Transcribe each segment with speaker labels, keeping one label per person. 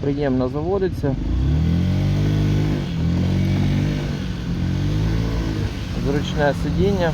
Speaker 1: приємно заводиться. Зручне сидіння.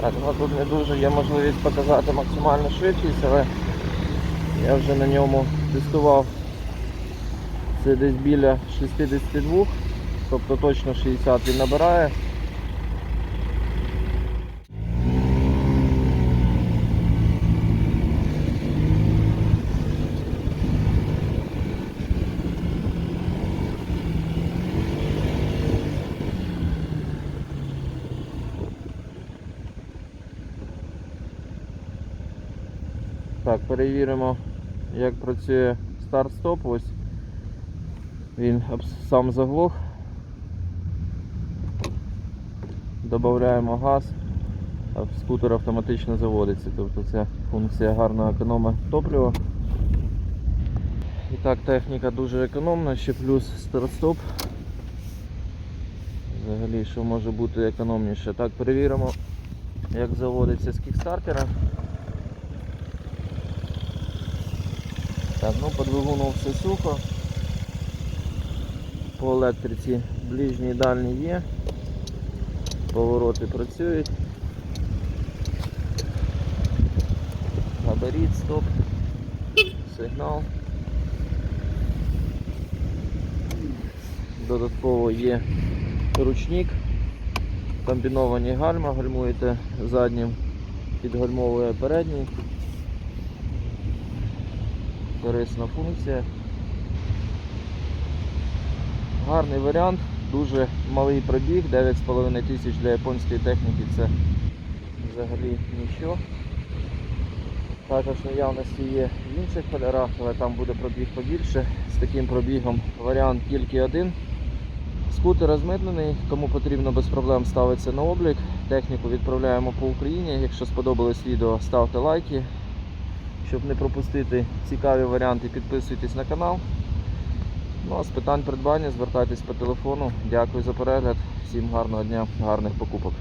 Speaker 1: Так, ну тут не дуже є можливість показати максимальну швидкість, але я вже на ньому тестував. Це десь біля 62, тобто точно 60 він набирає. Так, перевіримо, як працює старт-стоп. Ось він сам заглох. Додаємо газ, а скутер автоматично заводиться. Тобто ця функція гарно економить топливо. І так, техніка дуже економна, ще плюс старт-стоп. Взагалі, що може бути економніше. Так, перевіримо, як заводиться з кікстартера. Так, ну по двигуну все сухо. По електриці ближній і дальній є. Повороти працюють. Габарит, стоп, сигнал. Додатково є ручник, комбіновані гальма, гальмуєте заднім, підгальмовує передній корисна функція. Гарний варіант, дуже малий пробіг, 9,5 тисяч для японської техніки це взагалі нічого. Також наявності є в інших кольорах, але там буде пробіг побільше. З таким пробігом варіант тільки один. Скутер розмитнений, кому потрібно без проблем ставиться на облік. Техніку відправляємо по Україні. Якщо сподобалось відео, ставте лайки. Щоб не пропустити цікаві варіанти, підписуйтесь на канал. Ну а з питань придбання звертайтесь по телефону. Дякую за перегляд. Всім гарного дня, гарних покупок.